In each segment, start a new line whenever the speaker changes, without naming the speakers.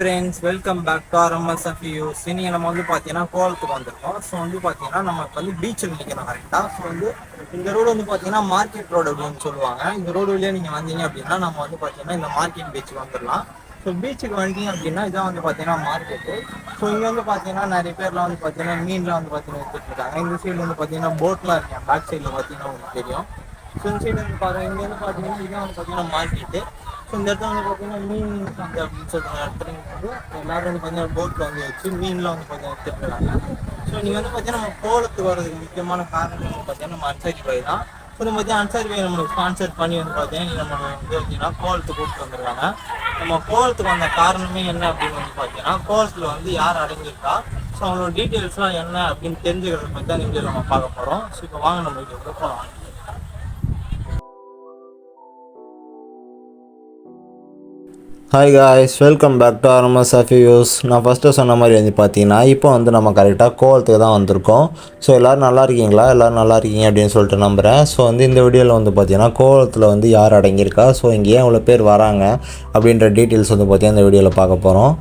Friends welcome back to RMS of use இன்னைக்கு நம்ம வந்து பார்த்தீங்கன்னா கோலத்துக்கு வந்திருக்கோம் ஸோ வந்து பார்த்தீங்கன்னா நமக்கு வந்து பீச்சில் நிற்கணும் கரெக்டாக ஸோ வந்து இந்த ரோடு வந்து பார்த்தீங்கன்னா மார்க்கெட் ரோடு அப்படின்னு சொல்லுவாங்க இந்த ரோடு வழியாக நீங்கள் வந்தீங்க அப்படின்னா நம்ம வந்து பார்த்தீங்கன்னா இந்த மார்க்கெட் பீச்சுக்கு வந்துடலாம் ஸோ பீச்சுக்கு வந்துட்டீங்க அப்படின்னா இதான் வந்து பார்த்தீங்கன்னா மார்க்கெட்டு ஸோ இங்கே வந்து பார்த்தீங்கன்னா நிறைய பேர்லாம் வந்து பார்த்தீங்கன்னா மீன்லாம் வந்து பார்த்தீங்கன்னா எடுத்துட்டு இருக்காங்க இந்த சைடு வந்து பார்த்தீங்கன்னா போட்லாம் இருக்கேன் பேக் சைடில் பார்த்தீங்கன்னா உங்களுக்கு தெரியும் ஸோ இந்த சைடு வந்து பார்த்தீங்கன்னா இங்கே வந்து பார்த்தீங்கன்னா இதான் வந்து பார்த்தீங்கன்னா மார்க்கெட்டு ஸோ இந்த இடத்துல வந்து பார்த்தீங்கன்னா மீன் சந்தை அப்படின்னு சொல்லிட்டு இடத்துல வந்து எல்லாரும் வந்து பார்த்தீங்கன்னா போட்டில் வந்து வச்சு மீன்லாம் வந்து பார்த்தீங்கன்னா எடுத்துட்டு ஸோ நீங்கள் வந்து பார்த்தீங்கன்னா நம்ம கோலத்துக்கு வர்றதுக்கு முக்கியமான காரணம் வந்து பார்த்தீங்கன்னா நம்ம அன்சாரி பாய் தான். ஸோ நம்ம பார்த்தீங்கன்னா அன்சாரி பாய் நம்மளுக்கு ஸ்பான்சர் பண்ணி வந்து பார்த்தீங்கன்னா நம்ம வந்து பார்த்தீங்கன்னா கோலத்துக்கு கூப்பிட்டு வந்துருக்காங்க நம்ம கோலத்துக்கு வந்த காரணமே என்ன அப்படின்னு வந்து பார்த்தீங்கன்னா கோலத்தில் வந்து யார் அடங்கியிருக்கா? ஸோ அவங்களோட டீட்டெயில்ஸ்லாம் என்ன அப்படின்னு தெரிஞ்சுக்கிறத பற்றி தான் இந்த நம்ம பார்க்க போகிறோம் ஸோ இப்போ வாங்க நம்ம இப்போ போகலாம்
hi guys welcome back to RMS use நான் ஃபஸ்ட்டு சொன்ன மாதிரி வந்து பார்த்தீங்கன்னா இப்போ வந்து நம்ம கரெக்டாக கோவத்துக்கு தான் வந்திருக்கோம். ஸோ எல்லோரும் நல்லா இருக்கீங்களா? எல்லோரும் நல்லா இருக்கீங்க அப்படின்னு சொல்லிட்டு நம்புகிறேன் ஸோ வந்து இந்த வீடியோவில் வந்து பார்த்தீங்கன்னா கோவத்தில் வந்து யார் அடங்கியிருக்கா? ஸோ இங்கே ஏன் இவ்வளோ பேர் வராங்க? அப்படின்ற டீட்டெயில்ஸ் வந்து பார்த்தீங்கன்னா இந்த வீடியோவில் பார்க்க போகிறோம்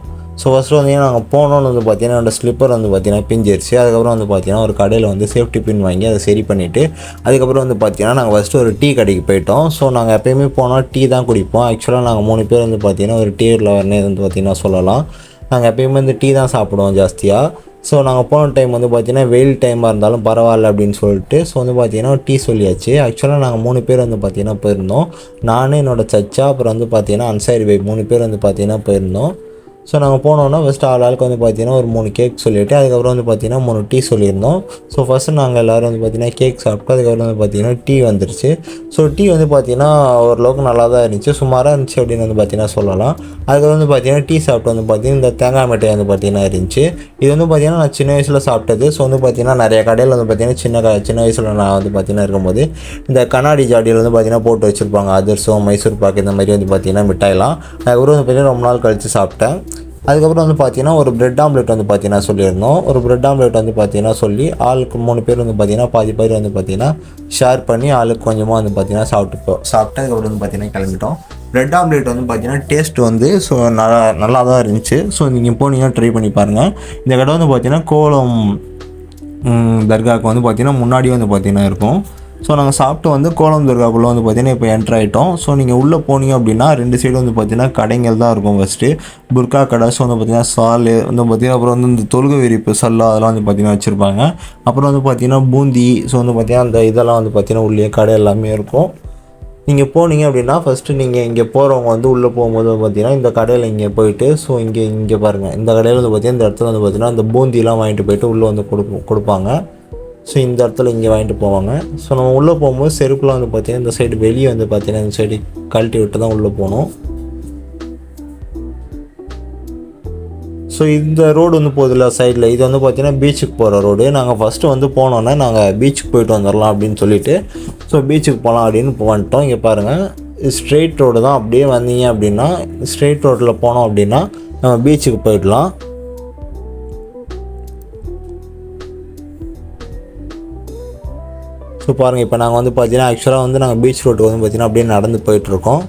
ஸோ ஃபஸ்ட்டு வந்து நாங்கள் போனோன்னு வந்து பார்த்தீங்கன்னா அந்த ஸ்லிப்பர் வந்து பார்த்தீங்கன்னா பிஞ்சிருச்சு. அதுக்கப்புறம் வந்து பார்த்தீங்கன்னா ஒரு கடையில் வந்து சேஃப்டி பின் வாங்கி அதை சரி பண்ணிவிட்டு அதுக்கப்புறம் வந்து பார்த்தீங்கன்னா நாங்கள் ஃபஸ்ட்டு ஒரு டீ கடைக்கு போயிட்டோம். ஸோ நாங்கள் எப்போயுமே போனால் டீ தான் குடிப்போம். ஆக்சுவலாக நாங்கள் மூணு பேர் வந்து பார்த்தீங்கன்னா ஒரு டீ லவர்னே வந்து பார்த்தீங்கன்னா சொல்லலாம். நாங்கள் எப்பயுமே வந்து டீ தான் சாப்பிடுவோம் ஜாஸ்தியாக ஸோ நாங்கள் போன டைம் வந்து பார்த்தீங்கன்னா வெயில் டைமாக இருந்தாலும் பரவாயில்ல அப்படின்னு சொல்லிட்டு ஸோ வந்து பார்த்தீங்கன்னா டீ சொல்லியாச்சு. ஆக்சுவலாக நாங்கள் மூணு பேர் வந்து பார்த்தீங்கன்னா போயிருந்தோம். நானும் என்னோட சச்சா அப்புறம் வந்து பார்த்தீங்கன்னா அன்சாரி பை மூணு பேர் வந்து பார்த்தீங்கன்னா போயிருந்தோம். ஸோ நாங்கள் போனோன்னா ஃபஸ்ட்டு ஆள் ஆளுக்கு வந்து பார்த்தீங்கன்னா ஒரு மூணு கேக் சொல்லிவிட்டு அதுக்கப்புறம் வந்து பார்த்தீங்கன்னா மூணு டீ சொல்லியிருந்தோம் ஸோ ஃபஸ்ட்டு நாங்கள் எல்லோரும் வந்து பார்த்தீங்கன்னா கேக் சாப்பிட்டு அதுக்கப்புறம் வந்து பார்த்தீங்கன்னா டீ வந்துருச்சு ஸோ டீ வந்து பார்த்தீங்கன்னா ஓரளவுக்கு நல்லா தான் இருந்துச்சு சுமாராக இருந்துச்சு அப்படின்னு வந்து பார்த்தீங்கன்னா சொல்லலாம் அதுக்கப்புறம் வந்து பார்த்தீங்கன்னா டீ சாப்பிட்டு வந்து பார்த்தீங்கன்னா இந்த தேங்காய் மிட்டாய் வந்து பார்த்தீங்கன்னா இருந்துச்சு இது வந்து பார்த்தீங்கன்னா நான் சின்ன வயசில் சாப்பிட்டது ஸோ வந்து பார்த்தீங்கன்னா நிறைய கடையில் வந்து பார்த்தீங்கன்னா சின்ன க சின்ன வயசில் நான் வந்து பார்த்தீங்கன்னா இருக்கும்போது இந்த கண்ணாடி ஜாடியில் வந்து பார்த்தீங்கன்னா போட்டு வச்சுருப்பாங்க அதிர்சம் மைசூர் பாக்கு இந்த மாதிரி வந்து பார்த்தீங்கன்னா மிட்டாயெல்லாம் அதுக்கப்புறம் வந்து பார்த்தீங்கன்னா ரொம்ப நாள் கழித்து சாப்பிட்டேன் அதுக்கப்புறம் வந்து பார்த்தீங்கன்னா ஒரு பிரெட் ஆம்லெட் வந்து பார்த்தீங்கன்னா சொல்லியிருந்தோம் ஒரு பிரெட் ஆம்லெட் வந்து பார்த்தீங்கன்னா சொல்லி ஆளுக்கு மூணு பேர் வந்து பார்த்தீங்கன்னா பாதி பேர் வந்து பார்த்தீங்கன்னா ஷேர் பண்ணி ஆளுக்கு கொஞ்சமாக வந்து பார்த்தீங்கன்னா சாப்பிட்டு சாப்பிட்டு அதுக்கப்புறம் வந்து பார்த்தீங்கன்னா கிளம்பிட்டோம் பிரெட் ஆம்லெட் வந்து பார்த்தீங்கன்னா டேஸ்ட் வந்து ஸோ நல்லா நல்லா தான் இருந்துச்சு ஸோ நீங்கள் போனீங்கன்னா ட்ரை பண்ணி பாருங்கள் இந்த கடை வந்து பார்த்தீங்கன்னா கோலம் தர்காவுக்கு வந்து பார்த்தீங்கன்னா முன்னாடி வந்து பார்த்தீங்கன்னா இருக்கும் ஸோ நாங்கள் சாப்பிட்டு வந்து கோலம் துர்காக்குள்ளே வந்து பார்த்தீங்கன்னா இப்போ என்ட்ரு ஆகிட்டோம் ஸோ நீங்கள் உள்ளே போனீங்க அப்படின்னா ரெண்டு சைடு வந்து பார்த்தீங்கன்னா கடைகள் தான் இருக்கும் ஃபஸ்ட்டு புர்கா கடை ஸோ வந்து பார்த்தீங்கன்னா சாலு வந்து பார்த்தீங்கன்னா அப்புறம் வந்து இந்த தொழுகு விரிப்பு சல்லா அதெல்லாம் வந்து பார்த்தீங்கன்னா வச்சுருப்பாங்க அப்புறம் வந்து பார்த்தீங்கன்னா பூந்தி ஸோ வந்து பார்த்தீங்கன்னா அந்த இதெல்லாம் வந்து பார்த்தீங்கன்னா உள்ளே கடை எல்லாமே இருக்கும் நீங்கள் போனீங்க அப்படின்னா ஃபஸ்ட்டு நீங்கள் இங்கே போகிறவங்க வந்து உள்ளே போகும்போது பார்த்தீங்கன்னா இந்த கடையில் இங்கே போயிட்டு ஸோ இங்கே இங்கே பாருங்கள் இந்த கடையில் வந்து பார்த்தீங்கன்னா இந்த இடத்துல வந்து பார்த்தீங்கன்னா அந்த பூந்திலாம் வாங்கிட்டு போயிட்டு உள்ளே வந்து கொடுப்போம் கொடுப்பாங்க ஸோ இந்த இடத்துல இங்கே வாங்கிட்டு போவாங்க. ஸோ நம்ம உள்ளே போகும்போது செருப்புலாம் வந்து பார்த்தீங்கன்னா இந்த சைடு வெளியே வந்து பார்த்தீங்கன்னா இந்த சைடு கழட்டி விட்டு தான் உள்ளே போகணும். ஸோ இந்த ரோடு வந்து போதில்ல சைடில் இது வந்து பார்த்தீங்கன்னா பீச்சுக்கு போகிற ரோடு நாங்கள் ஃபஸ்ட்டு வந்து போனோன்னே நாங்கள் பீச்சுக்கு போயிட்டு வந்துடலாம் அப்படின்னு சொல்லிட்டு ஸோ பீச்சுக்கு போகலாம் அப்படின்னு வந்துட்டோம். இங்கே பாருங்கள் ஸ்ட்ரெயிட் ரோடு தான். அப்படியே வந்தீங்க அப்படின்னா ஸ்ட்ரெயிட் ரோட்டில் போனோம் அப்படின்னா நம்ம பீச்சுக்கு போயிடலாம். ஸோ பாருங்கள் இப்போ நாங்கள் வந்து பார்த்தீங்கன்னா ஆக்சுவலாக வந்து நாங்கள் பீச் ரோட்டுக்கு வந்து பார்த்தீங்கன்னா அப்படியே நடந்து போயிட்டுருக்கோம்.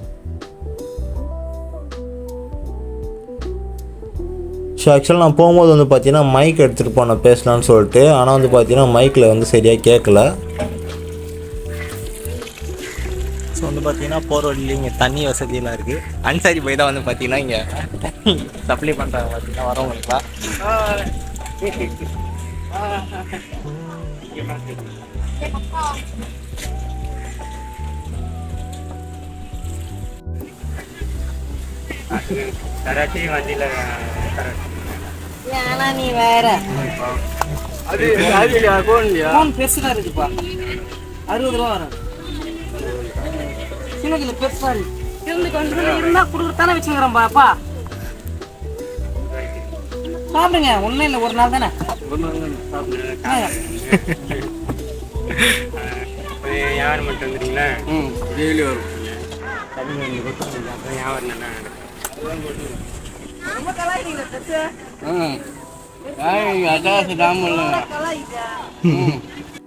ஸோ ஆக்சுவலாக நான் போகும்போது வந்து பார்த்தீங்கன்னா மைக் எடுத்துகிட்டு போனேன் பேசலாம்னு சொல்லிட்டு ஆனால் வந்து பார்த்தீங்கன்னா மைக்கில் வந்து சரியாக கேட்கல
ஸோ வந்து பார்த்தீங்கன்னா போகிற வழியில் இங்கே தண்ணி வசதியெல்லாம் இருக்குது அன்சாரி போய் தான் வந்து பார்த்தீங்கன்னா இங்கே சப்ளை பண்ணுறாங்க பார்த்தீங்கன்னா வரவங்களுக்குலாம் கராச்சி வண்டியில்
ஏன்னா நீ வேற
அது
ஃபோன் பெருசுதான் இருக்குப்பா. அறுபது ரூபா வரும். சின்னதுல பெருசா இருக்கு. இருந்து கொஞ்சம் இருந்தா கொடுக்குறதானே வச்சுக்கிறோம் பாப்பா. சாப்பிடுங்க. ஒன்றும் இல்லை ஒரு நாள் தானே? ஆ.
யார் மட்டும் வந்துட்டீங்களா
ம் டெய்லி வரும்
தமிழ் வந்து கொடுத்து வியாபாரம் நல்லா
ரொம்ப
டாமல்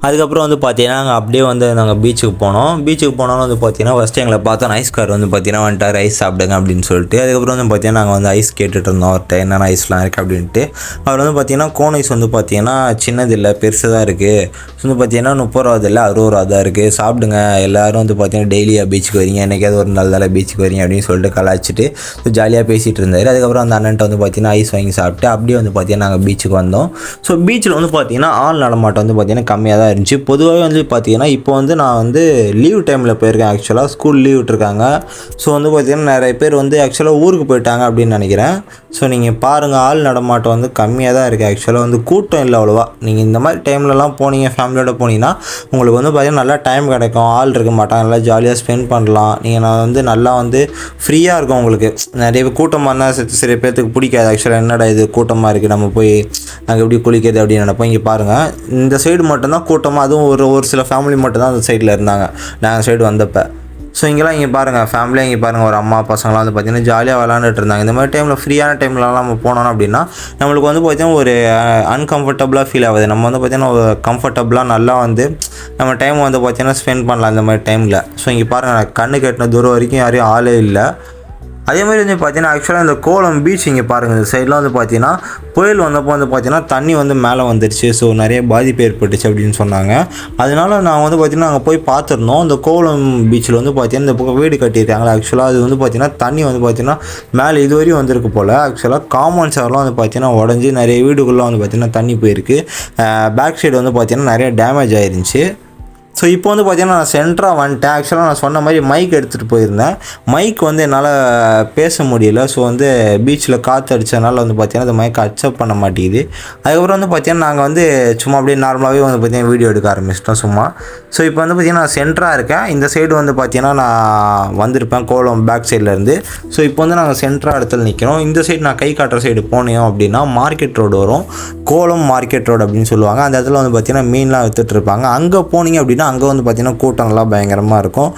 அதுக்கப்புறம் வந்து பார்த்தீங்கன்னா நாங்கள் அப்படியே வந்து நாங்கள் பீச்சுக்கு போனோம் பீச்சுக்கு போனாலும் வந்து பார்த்தீங்கன்னா ஃபஸ்ட்டு எங்களை பார்த்தோம் ஐஸ் கார் வந்து பார்த்தீங்கன்னா வந்துட்டார் ஐஸ் சாப்பிடுங்க அப்படின்னு சொல்லிட்டு அதுக்கப்புறம் வந்து பார்த்தீங்கன்னா நாங்கள் வந்து ஐஸ் கேட்டுட்டு இருந்தோம் அவர்கிட்ட என்னென்ன ஐஸ்லாம் இருக்குது அப்படின்ட்டு அவர் வந்து பார்த்தீங்கன்னா கோன் ஐஸ் வந்து பார்த்தீங்கன்னா சின்னது இல்லை பெருசு தான் இருக்குது வந்து பார்த்தீங்கன்னா முப்பது ரூபா இல்லை அறுபது ரூபா தான் இருக்குது சாப்பிடுங்க எல்லோரும் வந்து பார்த்தீங்கன்னா டெய்லியாக பீச்சுக்கு வரீங்க என்றைக்காவது ஒரு நாள் நல்ல பீச்சுக்கு வரீங்க அப்படின்னு சொல்லிட்டு கலாய்ச்சிட்டு ஜாலியாக பேசிகிட்டு இருந்தார் அதுக்கப்புறம் அந்த அண்ணன்ட்ட வந்து பார்த்தீங்கன்னா ஐஸ் வாங்கி சாப்பிட்டு அப்படியே வந்து பார்த்தீங்கன்னா நாங்கள் பீச்சுக்கு வந்தோம் ஸோ பீச்சில் வந்து பார்த்தீங்கன்னா ஆள் நடமாட்டம் வந்து பார்த்தீங்கன்னா கம்மியாக தான் இருந்துச்சு. பொதுவாகவே வந்து பார்த்தீங்கன்னா இப்போ வந்து நான் வந்து லீவ் டைமில் போயிருக்கேன். ஆக்சுவலாக ஸ்கூல் லீவ் விட்டுருக்காங்க. ஸோ வந்து பார்த்தீங்கன்னா நிறைய பேர் வந்து ஆக்சுவலாக ஊருக்கு போயிட்டாங்க அப்படின்னு நினைக்கிறேன். ஸோ நீங்கள் பாருங்கள் ஆள் நடமாட்டம் வந்து கம்மியாக தான் இருக்குது ஆக்சுவலாக வந்து கூட்டம் இல்லை அவ்வளோவா. நீங்கள் இந்த மாதிரி டைம்லலாம் போனீங்க ஃபேமிலியோட போனீங்கன்னா உங்களுக்கு வந்து பார்த்தீங்கன்னா நல்லா டைம் கிடைக்கும். ஆள் இருக்க மாட்டாங்க. நல்லா ஜாலியாக ஸ்பெண்ட் பண்ணலாம். நீங்கள் நான் வந்து நல்லா வந்து ஃப்ரீயாக இருக்கும் உங்களுக்கு. நிறைய பேர் கூட்டமாக இருந்தால் சில பேர்த்துக்கு பிடிக்காது. ஆக்சுவலாக என்னடா இது கூட்டமாக இருக்குது நம்ம போய் நாங்கள் எப்படி குளிக்கிறது அப்படின்னு நினைப்போம். இங்கே பாருங்கள் இந்த சைடு மட்டும்தான் கூட்டம் கூட்டமாக அதுவும் ஒரு ஒரு சில ஃபேமிலி மட்டும்தான் அந்த சைடில் இருந்தாங்க. நாங்கள் சைடு வந்தப்போ. ஸோ இங்கெல்லாம் இங்கே பாருங்கள் ஃபேமிலியாக இங்கே பாருங்கள் ஒரு அம்மா பசங்களாம் வந்து பார்த்திங்கன்னா ஜாலியாக விளாண்டுட்டு இருந்தாங்க. இந்த மாதிரி டைமில் ஃப்ரீயான டைம்லலாம் நம்ம போனோம் அப்படின்னா நம்மளுக்கு வந்து பார்த்திங்கன்னா ஒரு அன்கம்ஃபர்டபுளாக ஃபீல் ஆகுது. நம்ம வந்து பார்த்திங்கன்னா ஒரு கம்ஃபர்டபுளாக நல்லா வந்து நம்ம டைம் வந்து பார்த்திங்கன்னா ஸ்பெண்ட் பண்ணலாம் இந்த மாதிரி டைமில் ஸோ இங்கே பாருங்கள் கண்ணு கட்டின தூரம் வரைக்கும் யாரையும் ஆளே இல்லை. அதே மாதிரி வந்து பார்த்தீங்கன்னா ஆக்சுவலாக இந்த கோலம் பீச் இங்கே பாருங்கள் இந்த சைட்லாம் வந்து பார்த்தீங்கன்னா புயல் வந்தப்போ வந்து பார்த்தீங்கன்னா தண்ணி வந்து மேலே வந்துருச்சு ஸோ நிறைய பாதிப்பு ஏற்பட்டுச்சு அப்படின்னு சொன்னாங்க அதனால நான் வந்து பார்த்தீங்கன்னா அங்கே போய் பார்த்துருந்தோம் இந்த கோலம் பீச்சில் வந்து பார்த்தீங்கன்னா இந்த பக்கம் வீடு கட்டியிருக்காங்களா ஆக்சுவலாக அது வந்து பார்த்தீங்கன்னா தண்ணி வந்து பார்த்தீங்கன்னா மேலே இதுவரையும் வந்திருக்கு போல் ஆக்சுவலாக காமன் சார்லாம் வந்து பார்த்தீங்கன்னா உடஞ்சி நிறைய வீடுகள்லாம் வந்து பார்த்தீங்கன்னா தண்ணி போயிருக்கு பேக் சைடு வந்து பார்த்தீங்கன்னா நிறைய டேமேஜ் ஆயிருந்துச்சு ஸோ இப்போ வந்து பார்த்தீங்கன்னா நான் சென்டராக வந்துட்டேன். ஆக்சுவலாக நான் சொன்ன மாதிரி மைக் எடுத்துகிட்டு போயிருந்தேன். மைக் வந்து என்னால் பேச முடியல. ஸோ வந்து பீச்சில் காற்று அடித்ததுனால வந்து பார்த்தீங்கன்னா அந்த மைக் அக்செப்ட் பண்ண மாட்டேங்குது. அதுக்கப்புறம் வந்து பார்த்தீங்கன்னா நாங்கள் வந்து சும்மா அப்படியே நார்மலாகவே வந்து பார்த்தீங்கன்னா வீடியோ எடுக்க ஆரம்பிச்சிட்டோம் சும்மா. ஸோ இப்போ வந்து பார்த்தீங்கன்னா நான் சென்டராக இருக்கேன். இந்த சைடு வந்து பார்த்தீங்கன்னா நான் வந்திருப்பேன். கோலம் பேக் சைட்லேருந்து ஸோ இப்போ வந்து நாங்கள் சென்டராக இடத்துல நிற்கிறோம் இந்த சைடு நான் கை காட்டுற சைடு போனோம் அப்படின்னா மார்க்கெட் ரோடு வரும். கோலம் மார்க்கெட் ரோடு அப்படின்னு சொல்லுவாங்க. அந்த இடத்துல வந்து பார்த்தீங்கன்னா மீன்லாம் வித்துட்டு இருப்பாங்க. அங்கே போனீங்க அப்படின்னா அங்கே வந்து பார்த்திங்கன்னா கூட்டம்லாம் பயங்கரமாக இருக்கும்.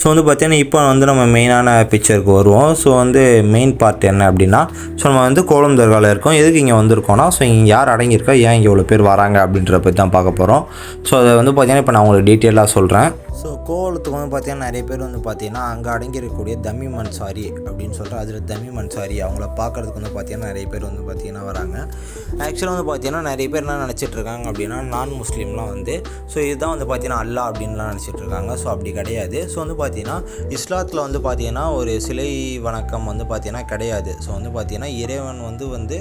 ஸோ வந்து பார்த்தீங்கன்னா இப்போ வந்து நம்ம மெயினான பிக்சருக்கு வருவோம். ஸோ வந்து மெயின் பார்ட் என்ன அப்படின்னா ஸோ நம்ம வந்து கோலம் தர்காவில் இருக்கோம். எதுக்கு இங்கே வந்திருக்கோம்னா ஸோ இங்கே யார் அடங்கியிருக்கா ஏன் இங்கே இவ்வளோ பேர் வராங்க அப்படின்றத பற்றி தான் பார்க்க போகிறோம் ஸோ அதை வந்து பார்த்தீங்கன்னா இப்போ நான் உங்களுக்கு டீட்டெயிலாக சொல்கிறேன் ஸோ கோவலத்துக்கு வந்து பார்த்தீங்கன்னா நிறைய பேர் வந்து பார்த்தீங்கன்னா அங்கே அடங்கியிருக்கக்கூடிய தமி மன்சாரி அப்படின்னு சொல்கிறேன் அதில் தமி மன்சாரி அவங்கள பார்க்குறதுக்கு வந்து பார்த்தீங்கன்னா நிறைய பேர் வந்து பார்த்தீங்கன்னா வராங்க. ஆக்சுவலாக வந்து பார்த்தீங்கன்னா நிறைய பேர் என்ன நினச்சிட்டு இருக்காங்க அப்படின்னா நான் முஸ்லீம்லாம் வந்து ஸோ இதுதான் வந்து பார்த்தீங்கன்னா அல்லா அப்படின்லாம் நினச்சிட்டு இருக்காங்க. ஸோ அப்படி கிடையாது. ஸோ வந்து பார்த்தீங்கன்னா இஸ்லாத்தில் வந்து பார்த்தீங்கன்னா ஒரு சிலை வணக்கம் வந்து பார்த்தீங்கன்னா கிடையாது. ஸோ வந்து பார்த்தீங்கன்னா இறைவன் வந்து வந்து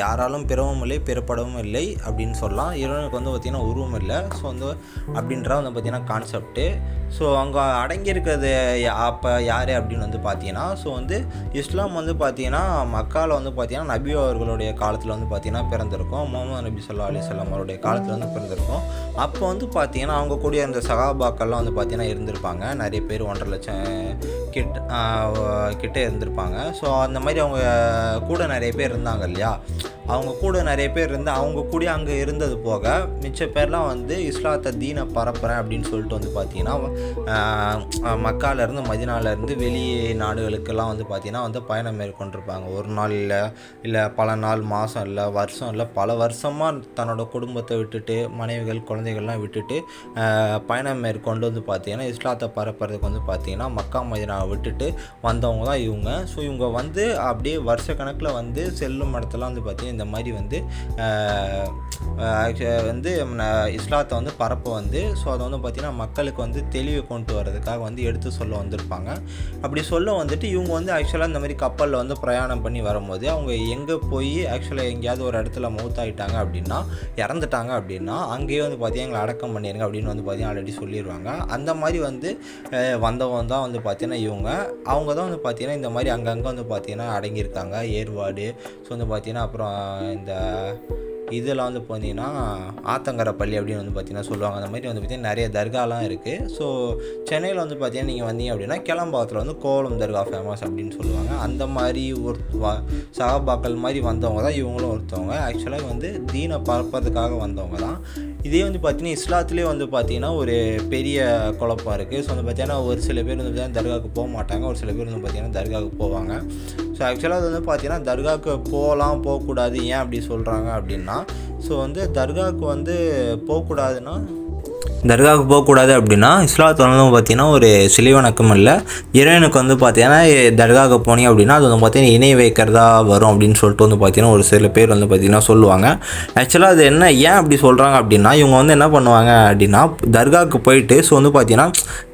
யாராலும் பிறவும் இல்லை பிறப்படவும் இல்லை அப்படின்னு சொல்லலாம். இறைவனுக்கு வந்து பார்த்தீங்கன்னா உருவம் இல்லை. ஸோ வந்து அப்படின்ற வந்து பார்த்தீங்கன்னா கான்செப்ட்டு ஸோ அங்கே அடங்கியிருக்கிறது அப்போ யார் அப்படின்னு வந்து பார்த்தீங்கன்னா ஸோ வந்து இஸ்லாம் வந்து பார்த்தீங்கன்னா மக்காவில் வந்து பார்த்தீங்கன்னா நபி அவர்களுடைய காலத்தில் வந்து பார்த்தீங்கன்னா பிறந்திருக்கும். முகமது நபி சொல்லா அலிஸ்லாம் அவருடைய காலத்தில் வந்து பிறந்திருக்கும். அப்போ வந்து பார்த்தீங்கன்னா அவங்க கூடிய அந்த சகாபாக்கள்லாம் வந்து பார்த்தீங்கன்னா இருந்திருப்பாங்க. நிறைய பேர் ஒன்றரை லட்சம் கிட்ட கிட்டே இருந்திருப்பாங்க. ஸோ அந்த மாதிரி அவங்க கூட நிறைய பேர் இருந்தாங்க இல்லையா? அவங்க கூட நிறைய பேர் இருந்து அவங்க கூட அங்கே இருந்தது போக மிச்ச பேர்லாம் வந்து இஸ்லாத்தை தீனை பரப்புகிறேன் அப்படின்னு சொல்லிட்டு வந்து பார்த்தீங்கன்னா மக்காலேருந்து மதினாலேருந்து வெளி நாடுகளுக்கெல்லாம் வந்து பார்த்திங்கன்னா வந்து பயணம் மேற்கொண்டிருப்பாங்க. ஒரு நாள் இல்லை இல்லை பல நாள் மாதம் இல்லை வருஷம் இல்லை பல வருஷமாக தன்னோட குடும்பத்தை விட்டுட்டு மனைவிகள் குழந்தைகள்லாம் விட்டுட்டு பயணம் மேற்கொண்டு வந்து பார்த்தீங்கன்னா இஸ்லாத்தை பரப்புறதுக்கு வந்து பார்த்தீங்கன்னா மக்கா மதினாவை விட்டுட்டு வந்தவங்க தான் இவங்க. ஸோ இவங்க வந்து அப்படியே வருஷ கணக்கில் வந்து செல்லும் இடத்துல வந்து பார்த்தீங்கன்னா இந்த மாதிரி வந்து வந்து இஸ்லாத்தை வந்து பரப்ப வந்து ஸோ அதை வந்து பார்த்திங்கன்னா மக்களுக்கு வந்து தெளிவை கொண்டு வரதுக்காக வந்து எடுத்து சொல்ல வந்திருப்பாங்க. அப்படி சொல்ல வந்துட்டு இவங்க வந்து ஆக்சுவலாக இந்த மாதிரி கப்பலில் வந்து பிரயாணம் பண்ணி வரும்போது அவங்க எங்கே போய் ஆக்சுவலாக எங்கேயாவது ஒரு இடத்துல மவுத் ஆகிட்டாங்க அப்படின்னா இறந்துட்டாங்க அப்படின்னா அங்கேயே வந்து பார்த்தீங்கன்னா எங்களை அடக்கம் பண்ணிடுங்க அப்படின்னு வந்து பார்த்தீங்கன்னா ஆல்ரெடி சொல்லிடுவாங்க அந்த மாதிரி வந்து வந்தவங்க தான் வந்து பார்த்தீங்கன்னா இவங்க. அவங்க தான் வந்து பார்த்தீங்கன்னா இந்த மாதிரி அங்கங்கே வந்து பார்த்தீங்கன்னா அடங்கியிருக்காங்க. ஏர்வாடு ஸோ வந்து பார்த்தீங்கன்னா அப்புறம் இந்த இதெல்லாம் வந்து பார்த்தீங்கன்னா ஆத்தங்கரை பள்ளி அப்படின்னு வந்து பார்த்தீங்கன்னா சொல்லுவாங்க. அந்த மாதிரி வந்து பார்த்திங்கன்னா நிறைய தர்காலாம் இருக்குது ஸோ சென்னையில் வந்து பார்த்தீங்கன்னா நீங்கள் வந்தீங்க அப்படின்னா கிளம்பாக்கத்தில் வந்து கோலம் தர்கா ஃபேமஸ் அப்படின்னு சொல்லுவாங்க. அந்த மாதிரி ஒரு சகாபாக்கள் மாதிரி வந்தவங்க தான் இவங்களும் ஒருத்தவங்க. ஆக்சுவலாக வந்து தீனை பார்ப்பதுக்காக வந்தவங்க தான். இதே வந்து பார்த்தீங்கன்னா இஸ்லாத்துலேயே வந்து பார்த்தீங்கன்னா ஒரு பெரிய குழப்பம் இருக்குது ஸோ வந்து பார்த்தீங்கன்னா ஒரு சில பேர் வந்து பார்த்தீங்கன்னா தர்காவுக்கு போக மாட்டாங்க. ஒரு சில பேர் வந்து பார்த்தீங்கன்னா தர்காவுக்கு போவாங்க. ஸோ ஆக்சுவலாக அது வந்து பார்த்தீங்கன்னா தர்காவுக்கு போகலாம் போகக்கூடாது ஏன் அப்படி சொல்கிறாங்க அப்படின்னா ஸோ வந்து தர்காவுக்கு வந்து போகக்கூடாதுன்னா தர்காவுக்கு போகக்கூடாது அப்படின்னா இஸ்லாத்தில் வந்து பார்த்தீங்கன்னா ஒரு சிலை வணக்கம் இல்லை. இறைவனுக்கு வந்து பார்த்தீங்கன்னா தர்காவுக்கு போனீங்க அப்படின்னா அது வந்து பார்த்தீங்கன்னா இணை வைக்கிறதா வரும் அப்படின்னு சொல்லிட்டு வந்து பார்த்தீங்கன்னா ஒரு சில பேர் வந்து பார்த்தீங்கன்னா சொல்லுவாங்க. ஆக்சுவலாக அது என்ன ஏன் அப்படி சொல்கிறாங்க அப்படின்னா இவங்க வந்து என்ன பண்ணுவாங்க அப்படின்னா தர்காவுக்கு போயிட்டு ஸோ வந்து பார்த்தீங்கன்னா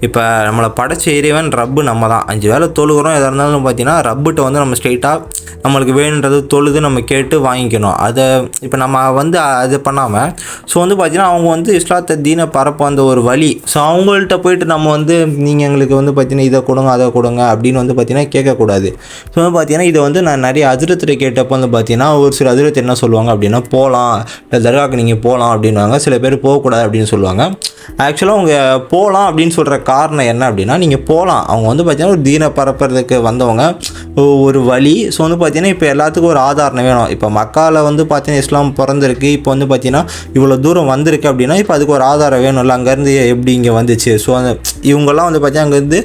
இப்போ நம்மளை படைச்ச இறைவன் ரப்பு நம்ம தான். அஞ்சு வேலை தொழுகிறோம் எதாக இருந்தாலும் பார்த்தீங்கன்னா ரப்புகிட்ட வந்து நம்ம ஸ்ட்ரெயிட்டாக நம்மளுக்கு வேணுன்றது தொழுது நம்ம கேட்டு வாங்கிக்கணும். அதை இப்போ நம்ம வந்து அது பண்ணாமல் ஸோ வந்து பார்த்தீங்கன்னா அவங்க வந்து இஸ்லாத்தை தீன பரப்ப அந்த ஒரு வழி. ஸோ அவங்கள்ட்ட போயிட்டு நம்ம வந்து நீங்கள் எங்களுக்கு வந்து பார்த்தீங்கன்னா இதை கொடுங்க அதை கொடுங்க அப்படின்னு வந்து பார்த்தீங்கன்னா கேட்கக்கூடாது. ஸோ வந்து பார்த்தீங்கன்னா இதை வந்து நான் நிறைய அதிரத்தில் கேட்டப்போ வந்து பார்த்தீங்கன்னா ஒரு சில அதிரத்தை என்ன சொல்லுவாங்க அப்படின்னா போகலாம் இல்லை தர்காவுக்கு நீங்கள் போகலாம் அப்படின்வாங்க சில பேர் போகக்கூடாது அப்படின்னு சொல்லுவாங்க. ஆக்சுவலாக அவங்க போகலாம் அப்படின்னு சொல்கிற காரணம் என்ன அப்படின்னா நீங்கள் போகலாம் அவங்க வந்து பார்த்தீங்கன்னா ஒரு தீன பரப்புறதுக்கு வந்தவங்க ஒரு வழி. ஸோ வந்து பார்த்தீங்கன்னா இப்போ எல்லாத்துக்கும் ஒரு ஆதாரணம் வேணும். இப்போ மக்காவில் வந்து பார்த்தீங்கன்னா இஸ்லாம் பிறந்திருக்கு. இப்போ வந்து பார்த்தீங்கன்னா இவ்வளோ தூரம் வந்திருக்கு அப்படின்னா இப்போ அதுக்கு ஒரு ஆதாரம் வேணும்ல அங்கேருந்து எப்படி இங்கே வந்துச்சு? ஸோ அந்த இவங்கெல்லாம் வந்து பார்த்தீங்கன்னா அங்கேருந்து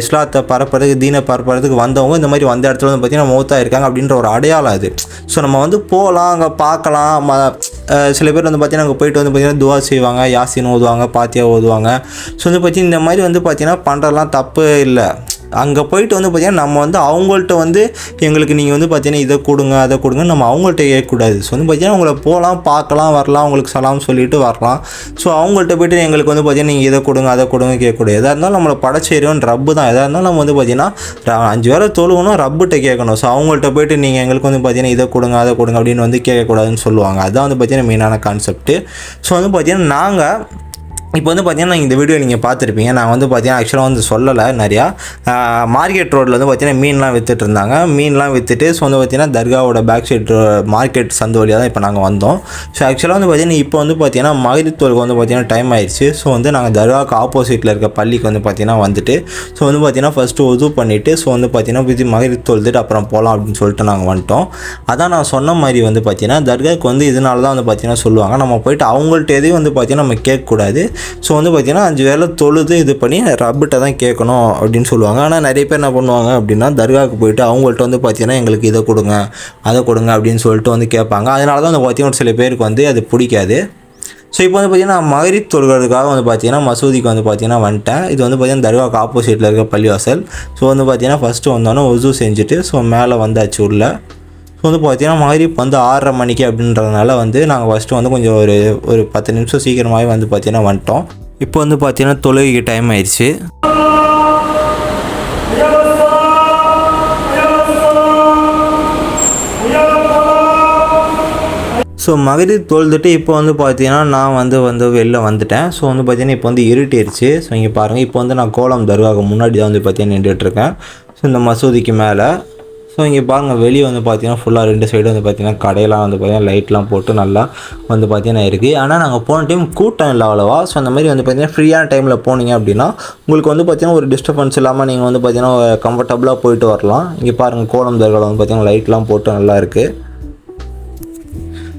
இஸ்லாத்தை பரப்புறதுக்கு தீனை பரப்புறதுக்கு வந்தவங்க இந்த மாதிரி வந்த இடத்துல வந்து பார்த்தீங்கன்னா மௌத்தா இருக்காங்க அப்படின்ற ஒரு அடையாளம் அது. ஸோ நம்ம வந்து போகலாம் அங்கே பார்க்கலாம். ம சில பேர் வந்து பார்த்தீங்கன்னா அங்கே போயிட்டு வந்து பார்த்தீங்கன்னா துவா செய்வாங்க யாசின் ஓதுவாங்க பாத்தியா ஓதுவாங்க. ஸோ வந்து பார்த்தீங்கன்னா இந்த மாதிரி வந்து பார்த்தீங்கன்னா பண்ணுறதுலாம் தப்பு இல்லை. அங்கே போயிட்டு வந்து பார்த்திங்கன்னா நம்ம வந்து அவங்கள்ட்ட வந்து எங்களுக்கு நீங்கள் வந்து பார்த்தீங்கன்னா இதை கொடுங்க அதை கொடுங்க நம்ம அவங்கள்ட்ட கேட்கக்கூடாது. ஸோ வந்து பார்த்தீங்கன்னா உங்களை போகலாம் பார்க்கலாம் வரலாம் அவங்களுக்கு சலாம் சொல்லிட்டு வரலாம். ஸோ அவங்கள்ட்ட போயிட்டு எங்களுக்கு வந்து பார்த்தீங்கன்னா நீங்கள் இதை கொடுங்க அதை கொடுங்க கேட்கக்கூடாது. எதாக இருந்தாலும் நம்மளை படைச்சேரியும் ரப்பு தான். எதாக இருந்தாலும் நம்ம வந்து பார்த்தீங்கன்னா அஞ்சு வேலை தொழுகணும் ரப்புகிட்ட கேட்கணும். ஸோ அவங்கள்ட்ட போயிட்டு நீங்கள் எங்களுக்கு வந்து பார்த்தீங்கன்னா இதை கொடுங்க அதை கொடுங்க அப்படின்னு வந்து கேட்கக்கூடாதுன்னு சொல்லுவாங்க. அதுதான் வந்து பார்த்தீங்கன்னா மெயினான கான்செப்ட்டு ஸோ வந்து பார்த்தீங்கன்னா நாங்கள் இப்போ வந்து பார்த்தீங்கன்னா இந்த வீடியோ நீங்கள் பார்த்துருப்பீங்க நான் வந்து பார்த்தீங்கன்னா ஆக்சுவலாக வந்து சொல்லலை நிறையா மார்க்கெட் ரோட்டில் வந்து பார்த்தீங்கன்னா மீன்லாம் வித்துட்டு இருந்தாங்க மீன்லாம் விற்றுட்டு ஸோ வந்து பார்த்தீங்கன்னா தர்காவோட பேக் சைட் மார்க்கெட் சந்து வழியாக தான் இப்போ நாங்கள் வந்தோம் ஸோ ஆக்சுவலாக வந்து பார்த்தீங்கன்னா இப்போ வந்து பார்த்தீங்கன்னா மகிழ்த்தோருக்கு வந்து பார்த்தீங்கன்னா டைம் ஆயிடுச்சு ஸோ வந்து நாங்கள் தர்காவுக்கு ஆப்போசிட்டில் இருக்க பள்ளிக்கு வந்து பார்த்தீங்கன்னா வந்துட்டு ஸோ வந்து பார்த்தீங்கன்னா ஃபஸ்ட்டு உது பண்ணிவிட்டு ஸோ வந்து பார்த்தீங்கன்னா விதி மகிழ் தொழுதுட்டு அப்புறம் போகலாம் அப்படின்னு சொல்லிட்டு நாங்கள் வந்துட்டோம் அதான் நான் சொன்ன மாதிரி வந்து பார்த்தீங்கன்னா தர்காவுக்கு வந்து இதனால தான் வந்து பார்த்தீங்கன்னா சொல்லுவாங்க நம்ம போயிட்டு அவங்கள்ட்ட எதையும் வந்து பார்த்தீங்கன்னா நம்ம கேட்கக்கூடாது ஸோ வந்து பார்த்தீங்கன்னா அஞ்சு வேலை தொழுது இது பண்ணி ரப்பிட்ட தான் கேட்கணும் அப்படின்னு சொல்லுவாங்க. ஆனால் நிறைய பேர் என்ன பண்ணுவாங்க அப்படின்னா தர்காவுக்கு போயிட்டு அவங்கள்ட்ட வந்து பார்த்தீங்கன்னா எங்களுக்கு இதை கொடுங்க அதை கொடுங்க அப்படின்னு சொல்லிட்டு வந்து கேட்பாங்க. அதனால தான் வந்து பார்த்தீங்கன்னா ஒரு சில பேருக்கு வந்து அது பிடிக்காது. ஸோ இப்போ வந்து பார்த்தீங்கன்னா மகரி தொழுகிறதுக்காக வந்து பார்த்தீங்கன்னா மசூதிக்கு வந்து பார்த்தீங்கன்னா வந்துட்டேன். இது வந்து பார்த்தீங்கன்னா தர்காவுக்கு ஆப்போசிட்டில் இருக்க பள்ளிவாசல். ஸோ வந்து பார்த்தீங்கன்னா ஃபஸ்ட்டு வந்தோன்னே உசு செஞ்சுட்டு ஸோ மேலே வந்தாச்சு உள்ள வந்து பார்த்தீங்கன்னா மகரிப் வந்து ஆறரை மணிக்கு அப்படின்றதுனால வந்து நாங்கள் ஃபஸ்ட்டு வந்து கொஞ்சம் ஒரு ஒரு பத்து நிமிஷம் சீக்கிரமாகவே வந்து பார்த்தீங்கன்னா வந்துட்டோம். இப்போ வந்து பார்த்தீங்கன்னா தொழுகைக்கு டைம் ஆயிடுச்சு. ஸோ மகிதி தொழுதுட்டு இப்போ வந்து பார்த்தீங்கன்னா நான் வந்து வந்து வெளில வந்துட்டேன். ஸோ வந்து பார்த்தீங்கன்னா இப்போ வந்து இருட்டிடுச்சு ஸோ இங்கே பாருங்கள் இப்போ வந்து நான் கோலம் தர்காவுக்கு முன்னாடி தான் வந்து பார்த்தீங்கன்னா நின்றுட்டுருக்கேன் ஸோ இந்த மசூதிக்கு மேலே ஸோ இங்கே பாருங்கள் வெளியே வந்து பார்த்தீங்கன்னா ஃபுல்லாக ரெண்டு சைடு வந்து பார்த்தீங்கன்னா கடையெல்லாம் வந்து பார்த்தீங்கன்னா லைட்லாம் போட்டு நல்லா வந்து பார்த்தீங்கன்னா இருக்குது ஆனால் நாங்கள் போன டைம் கூட்டம் இல்லை அவ்வளோவா. ஸோ அந்த மாதிரி வந்து பார்த்தீங்கன்னா ஃப்ரீயான டைமில் போனீங்க அப்படின்னா உங்களுக்கு வந்து பார்த்தீங்கன்னா ஒரு டிஸ்டர்பன்ஸ் இல்லாமல் நீங்கள் வந்து பார்த்தீங்கன்னா கம்ஃபர்டபுளாக போயிட்டு வரலாம். இங்கே பாருங்கள் கோலம் தர்காவில் வந்து பார்த்தீங்கன்னா லைட்லாம் போட்டு நல்லா இருக்குது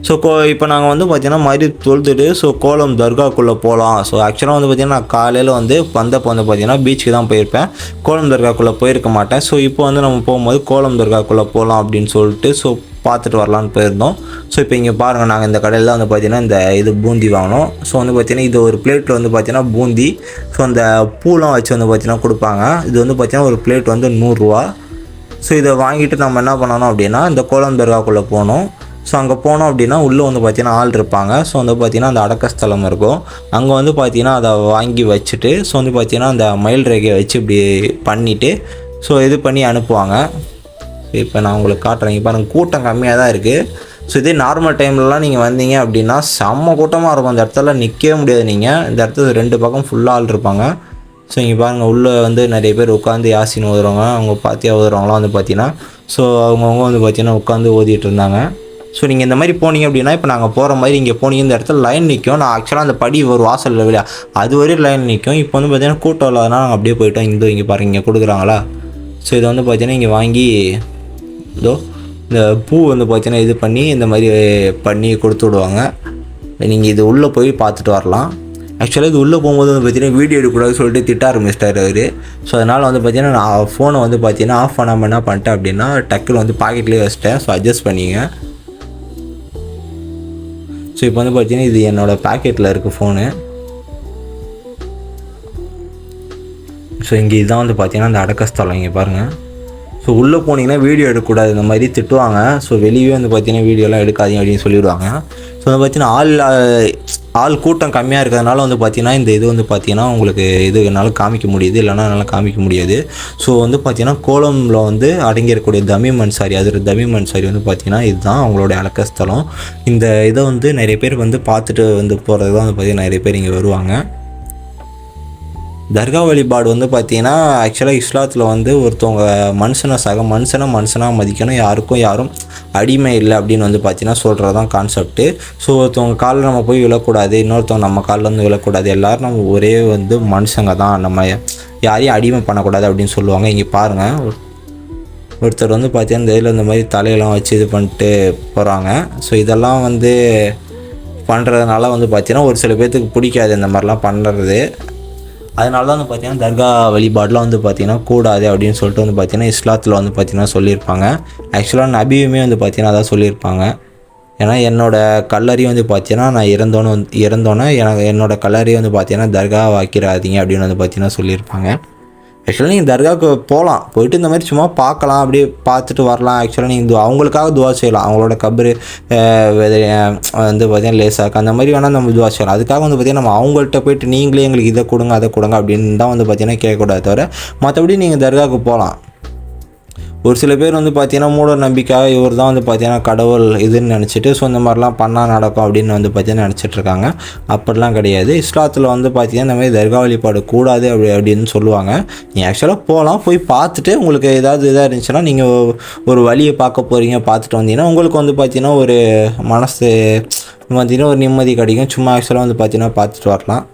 ஸோ கோ இப்போ நாங்கள் வந்து பார்த்தீங்கன்னா மறுபடி தொழுதுட்டு ஸோ கோலம் தர்காக்குள்ளே போகலாம் ஸோ ஆக்சுவலாக வந்து பார்த்தீங்கன்னா நான் காலையில் வந்து வந்தப்போ வந்து பார்த்தீங்கன்னா பீச்சுக்கு தான் போயிருப்பேன். கோலம் தர்காக்குள்ளே போயிருக்க மாட்டேன். ஸோ இப்போ வந்து நம்ம போகும்போது கோலம் தர்காக்குள்ளே போகலாம் அப்படின்னு சொல்லிட்டு ஸோ பார்த்துட்டு வரலான்னு போயிருந்தோம். ஸோ இப்போ இங்கே பாருங்கள் நாங்கள் இந்த கடையில் வந்து பார்த்தீங்கன்னா இந்த இது பூந்தி வாங்கினோம் ஸோ வந்து பார்த்தீங்கன்னா இது ஒரு பிளேட்டில் வந்து பார்த்தீங்கன்னா பூந்தி. ஸோ அந்த பூலாம் வச்சு வந்து பார்த்தீங்கன்னா கொடுப்பாங்க. இது வந்து பார்த்திங்கன்னா ஒரு பிளேட் வந்து நூறுரூவா ஸோ இதை வாங்கிட்டு நம்ம என்ன பண்ணணும் அப்படின்னா இந்த கோலம் தர்காக்குள்ளே போகணும். ஸோ அங்கே போனோம் அப்படின்னா உள்ளே வந்து பார்த்தீங்கன்னா ஆள் இருப்பாங்க. ஸோ வந்து பார்த்தீங்கன்னா அந்த அடக்கஸ்தலம் இருக்கும். அங்கே வந்து பார்த்தீங்கன்னா அதை வாங்கி வச்சுட்டு ஸோ வந்து பார்த்தீங்கன்னா அந்த மயில் ரேகையை வச்சு இப்படி பண்ணிவிட்டு ஸோ இது பண்ணி அனுப்புவாங்க. இப்போ நான் உங்களுக்கு காட்டுறேன். இப்போ பாருங்க கூட்டம் கம்மியாக தான் இருக்குது ஸோ இதே நார்மல் டைம்லலாம் நீங்கள் வந்தீங்க அப்படின்னா செம்ம கூட்டமாக இருக்கும். அந்த இடத்துல நிற்கவே முடியாது நீங்கள் இந்த இடத்துல ரெண்டு பக்கம் ஃபுல்லாக ஆள் இருப்பாங்க. ஸோ இங்கே பாருங்கள் உள்ளே வந்து நிறைய பேர் உட்காந்து யாசின் ஓதுறவங்க அவங்க பாத்தியா ஓதுறவங்களாம் வந்து பார்த்தீங்கன்னா ஸோ அவங்கவுங்க வந்து பார்த்தீங்கன்னா உட்காந்து ஓதிட்டு இருந்தாங்க. ஸோ நீங்கள் இந்த மாதிரி போனீங்க அப்படின்னா இப்போ நாங்கள் போகிற மாதிரி இங்கே போனீங்க இந்த இடத்துல லைன் நிற்கும் நான் ஆக்சுவலாக அந்த படி ஒரு வாசலில் இல்லையா அது வரையும் லைன் நிற்கும் இப்போ வந்து பார்த்தீங்கன்னா கூட்டம் இல்லாதனால நாங்கள் அப்படியே போயிட்டோம். இங்கே இங்கே பாருங்க இங்கே கொடுக்குறாங்களா? ஸோ இதை வந்து பார்த்தீங்கன்னா இங்கே வாங்கி இதோ இந்த பூ வந்து பார்த்தீங்கன்னா இது பண்ணி இந்த மாதிரி பண்ணி கொடுத்து விடுவாங்க. நீங்கள் இது உள்ளே போய் பார்த்துட்டு வரலாம். ஆக்சுவலாக இது உள்ளே போகும்போது வந்து பார்த்தீங்கன்னா வீடியோ எடுக்கக்கூடாதுன்னு சொல்லிட்டு திட்ட ஆரம்பிச்சிட்டார் அவர். ஸோ அதனால் வந்து பார்த்தீங்கன்னா நான் ஃபோனை வந்து பார்த்தீங்கன்னா ஆஃப் பண்ணாமல் என்ன பண்ணிட்டேன் அப்படின்னா டக்குன்னு வந்து பாக்கெட்லேயே வச்சிட்டேன். ஸோ அட்ஜஸ்ட் பண்ணிங்க. ஸோ இப்போ வந்து பார்த்தீங்கன்னா இது என்னோடய பேக்கெட்டில் இருக்குது ஃபோனு ஸோ இங்கே இதுதான் வந்து பார்த்தீங்கன்னா அந்த அடக்கஸ்தலம் இங்கே பாருங்கள் ஸோ உள்ளே போனீங்கன்னா வீடியோ எடுக்கக்கூடாது. இந்த மாதிரி திட்டுவாங்க. ஸோ வெளியே வந்து பார்த்தீங்கன்னா வீடியோலாம் எடுக்காதீங்க அப்படின்னு சொல்லிவிடுவாங்க ஸோ வந்து பார்த்தீங்கன்னா ஆள் ஆள் கூட்டம் கம்மியாக இருக்கிறதுனால வந்து பார்த்தீங்கன்னா இந்த இது வந்து பார்த்திங்கன்னா உங்களுக்கு இது என்னால் காமிக்க முடியுது. இல்லைன்னா என்னால் காமிக்க முடியாது. ஸோ வந்து பார்த்திங்கன்னா கோலமில் வந்து அடங்கியிருக்கக்கூடிய தமிம் அன்சாரி அது தமிம் அன்சாரி வந்து பார்த்தீங்கன்னா இதுதான் அவங்களோட அடக்கஸ்தலம் இந்த இதை வந்து நிறைய பேர் வந்து பார்த்துட்டு வந்து போகிறது தான் வந்து பார்த்தீங்கன்னா நிறைய பேர் இங்கே வருவாங்க. தர்கா வழிபாடு வந்து பார்த்தீங்கன்னா ஆக்சுவலாக இஸ்லாத்தில் வந்து ஒருத்தவங்க மனுஷனை சக மனுஷனை மனுஷனாக மதிக்கணும். யாருக்கும் யாரும் அடிமை இல்லை அப்படின்னு வந்து பார்த்தீங்கன்னா சொல்கிறது தான் கான்செப்ட்டு ஸோ ஒருத்தவங்க காலில் நம்ம போய் விழக்கூடாது இன்னொருத்தவங்க நம்ம காலில் வந்து விழக்கூடாது. எல்லோரும் நம்ம ஒரே வந்து மனுஷங்க தான். நம்ம யாரையும் அடிமை பண்ணக்கூடாது அப்படின்னு சொல்லுவாங்க. இங்கே பாருங்கள் ஒருத்தர் வந்து பார்த்தீங்கன்னா இந்த இதில் இந்த மாதிரி தலையெல்லாம் வச்சு இது பண்ணிட்டு போகிறாங்க ஸோ இதெல்லாம் வந்து பண்ணுறதுனால வந்து பார்த்தீங்கன்னா ஒரு சில பேர்த்துக்கு பிடிக்காது இந்த மாதிரிலாம் பண்ணுறது அதனால தான் வந்து பார்த்தீங்கன்னா தர்கா வழிபாடெலாம் வந்து பார்த்தீங்கன்னா கூடாது அப்படின்னு சொல்லிட்டு வந்து பார்த்தீங்கன்னா இஸ்லாத்தில் வந்து பார்த்திங்கன்னா சொல்லியிருப்பாங்க. ஆக்சுவலாக நபியுமே வந்து பார்த்தீங்கன்னா அதான் சொல்லியிருப்பாங்க. ஏன்னா என்னோட கல்லறி வந்து பார்த்தீங்கன்னா நான் இறந்தோன்னு வந்து இறந்தோன்னே எனக்கு என்னோட கல்லறி வந்து பார்த்தீங்கன்னா தர்கா வாக்கிறாதீங்க அப்படின்னு வந்து பார்த்தீங்கன்னா சொல்லியிருப்பாங்க. ஆக்சுவலாக நீங்கள் தர்காவுக்கு போகலாம் போயிட்டு இந்த மாதிரி சும்மா பார்க்கலாம். அப்படியே பார்த்துட்டு வரலாம். ஆக்சுவலாக நீங்கள் அவங்களுக்காக துவா செய்யலாம். அவங்களோட கபரு வந்து பார்த்தீங்கன்னா லேசாக்கு அந்த மாதிரி வேணால் நம்ம துவா செய்யலாம். அதுக்காக வந்து பார்த்தீங்கன்னா நம்ம அவங்கள்ட்ட போயிட்டு நீங்களே எங்களுக்கு இதை கொடுங்க அதை கொடுங்க அப்படின்னு தான் வந்து பார்த்தீங்கன்னா கேட்கக்கூடாது தவிர மற்றபடி நீங்கள் தர்காவுக்கு போகலாம் ஒரு சில பேர் வந்து பார்த்தீங்கன்னா மூட நம்பிக்கையாக இவர் தான் வந்து பார்த்தீங்கன்னா கடவுள் இதுன்னு நினச்சிட்டு ஸோ இந்த மாதிரிலாம் பண்ணால் நடக்கும் அப்படின்னு வந்து பார்த்தீங்கன்னா நினச்சிட்ருக்காங்க. அப்படிலாம் கிடையாது. இஸ்லாத்தில் வந்து பார்த்தீங்கன்னா இந்த மாதிரி தர்கா வழிபாடு கூடாது அப்படி அப்படின்னு சொல்லுவாங்க. நீங்கள் ஆக்சுவலாக போகலாம் போய் பார்த்துட்டு உங்களுக்கு ஏதாவது இதாக இருந்துச்சுன்னா நீங்கள் ஒரு வழியை பார்க்க போகிறீங்க பார்த்துட்டு வந்தீங்கன்னா உங்களுக்கு வந்து பார்த்தீங்கன்னா ஒரு மனசு பார்த்தீங்கன்னா ஒரு நிம்மதி கிடைக்கும். சும்மா ஆக்சுவலாக வந்து பார்த்தீங்கன்னா பார்த்துட்டு வரலாம்.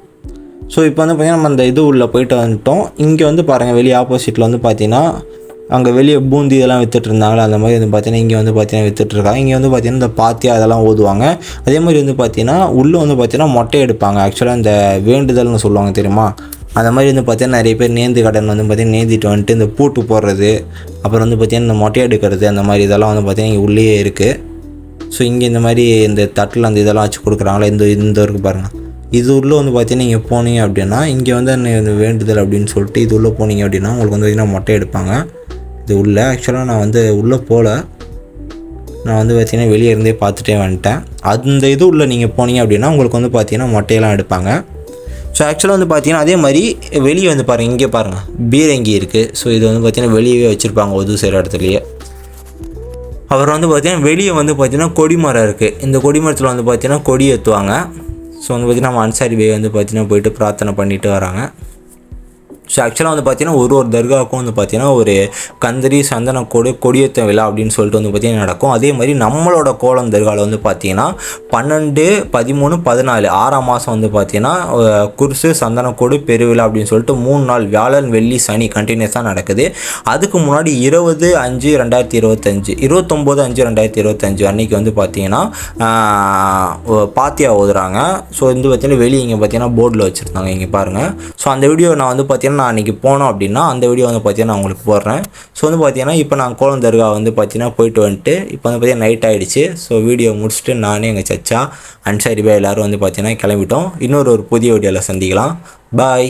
ஸோ இப்போ வந்து பார்த்திங்கன்னா நம்ம அந்த இது உள்ளே போயிட்டு வந்துட்டோம். இங்கே வந்து பாருங்கள் வெளியே ஆப்போசிட்டில் வந்து பார்த்தீங்கன்னா அங்கே வெளியே பூந்தி இதெல்லாம் வித்துட்டு இருந்தாங்களா? அந்த மாதிரி வந்து பார்த்தீங்கன்னா இங்கே வந்து பார்த்தீங்கன்னா வித்துட்டு இருக்காங்க. இங்கே வந்து பார்த்தீங்கன்னா இந்த பாத்தியா அதெல்லாம் ஓதுவாங்க அதே மாதிரி வந்து பார்த்தீங்கன்னா உள்ளே வந்து பார்த்தீங்கன்னா மொட்டை எடுப்பாங்க. ஆக்சுவலாக இந்த வேண்டுதல்னு சொல்லுவாங்க தெரியுமா? அந்த மாதிரி வந்து பார்த்தீங்கன்னா நிறைய பேர் நேந்து கடன் வந்து பார்த்தீங்கன்னா நேந்திட்டு வந்துட்டு இந்த பூட்டு போடுறது அப்புறம் வந்து பார்த்தீங்கன்னா இந்த மொட்டை எடுக்கிறது அந்த மாதிரி இதெல்லாம் வந்து பார்த்தீங்கன்னா இங்கே உள்ளேயே இருக்குது ஸோ இங்கே இந்த மாதிரி இந்த தட்டில் அந்த இதெல்லாம் வச்சு கொடுக்குறாங்களா? இந்த இந்த இருக்கு பாருங்கள் இது உள்ளே வந்து பார்த்தீங்கன்னா நீங்கள் போனீங்க அப்படின்னா இங்கே வந்து இந்த வேண்டுதல் அப்படின்னு சொல்லிட்டு இது உள்ளே போனீங்க அப்படின்னா உங்களுக்கு வந்து பார்த்தீங்கன்னா மொட்டை எடுப்பாங்க. இது உள்ளே ஆக்சுவலாக நான் வந்து உள்ளே போகல நான் வந்து பார்த்திங்கன்னா வெளியே இருந்தே பார்த்துட்டே வந்துட்டேன். அந்த இது உள்ளே நீங்கள் போனீங்க அப்படின்னா உங்களுக்கு வந்து பார்த்தீங்கன்னா மொட்டையெல்லாம் எடுப்பாங்க. ஸோ ஆக்சுவலாக வந்து பார்த்தீங்கன்னா அதே மாதிரி வெளியே வந்து பாருங்கள் இங்கே பாருங்கள் பீரங்கி இருக்குது ஸோ இது வந்து பார்த்திங்கன்னா வெளியவே வச்சுருப்பாங்க ஒது செய்கிற இடத்துலையே. அப்புறம் வந்து பார்த்தீங்கன்னா வெளியே வந்து பார்த்தீங்கன்னா கொடிமரம் இருக்குது இந்த கொடிமரத்தில் வந்து பார்த்தீங்கன்னா கொடி ஏற்றுவாங்க ஸோ வந்து பார்த்தீங்கன்னா நம்ம அன்சாரி பே வந்து பார்த்தீங்கன்னா போயிட்டு பிரார்த்தனை பண்ணிட்டு வராங்க. ஸோ ஆக்சுவலாக வந்து பார்த்தீங்கன்னா ஒரு ஒரு தர்காவுக்கும் வந்து பார்த்தீங்கன்னா ஒரு கந்தரி சந்தன கொடு கொடியேற்ற விழா அப்படின்னு சொல்லிட்டு வந்து பார்த்தீங்கன்னா நடக்கும். அதே மாதிரி நம்மளோட கோலம் தர்காவில் வந்து பார்த்தீங்கன்னா பன்னெண்டு பதிமூணு பதினாலு ஆறாம் மாதம் வந்து பார்த்தீங்கன்னா அஹ், குருசு சந்தனக்கோடு பெருவிழா அப்படின்னு சொல்லிட்டு மூணு நாள் வியாழன் வெள்ளி சனி கண்டினியூஸாக நடக்குது. அதுக்கு முன்னாடி இருபது அஞ்சு ரெண்டாயிரத்தி இருபத்தஞ்சு இருபத்தொம்போது அஞ்சு ரெண்டாயிரத்தி இருபத்தஞ்சு அன்னைக்கு வந்து பார்த்தீங்கன்னா பாத்தியா ஓதுறாங்க ஸோ வந்து பார்த்தீங்கன்னா வெளியே இங்கே பார்த்தீங்கன்னா போர்டில் வச்சுருந்தாங்க. இங்கே பாருங்கள் ஸோ அந்த வீடியோ நான் வந்து பார்த்தீங்கன்னா நான் அன்றைக்கி போனோம் அப்படின்னா அந்த வீடியோ வந்து பார்த்தீங்கன்னா நான் உங்களுக்கு போடுறேன். ஸோ வந்து பார்த்தீங்கன்னா இப்போ நான் கோலம் தர்கா வந்து பார்த்தீங்கன்னா போயிட்டு வந்துட்டு இப்போ வந்து பார்த்தீங்கன்னா நைட் ஆகிடுச்சு ஸோ வீடியோ முடிச்சுட்டு நானே எங்கள் சச்சா அன்சாரி பாய் எல்லோரும் வந்து பார்த்தீங்கன்னா கிளம்பிட்டோம். இன்னொரு ஒரு புதிய வீடியோவில் சந்திக்கலாம். பாய்